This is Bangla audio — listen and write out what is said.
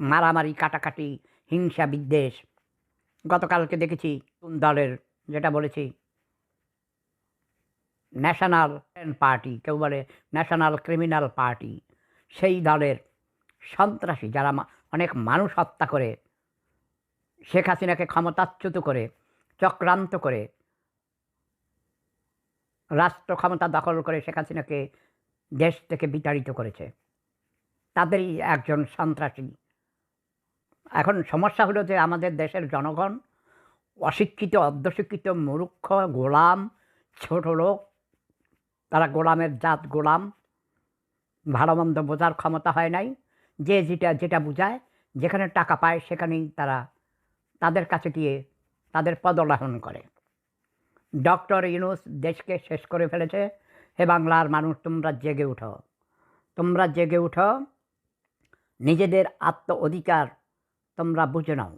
মারামারি, কাটাকাটি, হিংসা, বিদ্বেষ। গতকালকে দেখেছি দলের যেটা বলেছি, ন্যাশনাল পার্টি, কেউ বলে ন্যাশনাল ক্রিমিনাল পার্টি। সেই দলের সন্ত্রাসী যারা অনেক মানুষ হত্যা করে, শেখ হাসিনাকে ক্ষমতাচ্যুত করে, চক্রান্ত করে, রাষ্ট্র ক্ষমতা দখল করে শেখ হাসিনাকে দেশ থেকে বিতাড়িত করেছে। তাদেরই একজন সন্ত্রাসী এখন সমস্যা হলো যে আমাদের দেশের জনগণ অশিক্ষিত অর্ধশিক্ষিত মূর্খ, গোলাম, ছোট লোক, তারা গোলামের জাত গোলাম, ভালো মন্দ বোঝার ক্ষমতা হয় নাই। যে যেটা যেটা বোঝায়, যেখানে টাকা পায় সেখানেই তারা তাদের কাছে গিয়ে তাদের পদলাহন করে। ডক্টর ইউনুস দেশকে শেষ করে ফেলেছে। হে বাংলার মানুষ, তোমরা জেগে উঠো। তোমরা জেগে উঠো। নিজেদের আত্ম অধিকার তোমরা বুঝে নাও।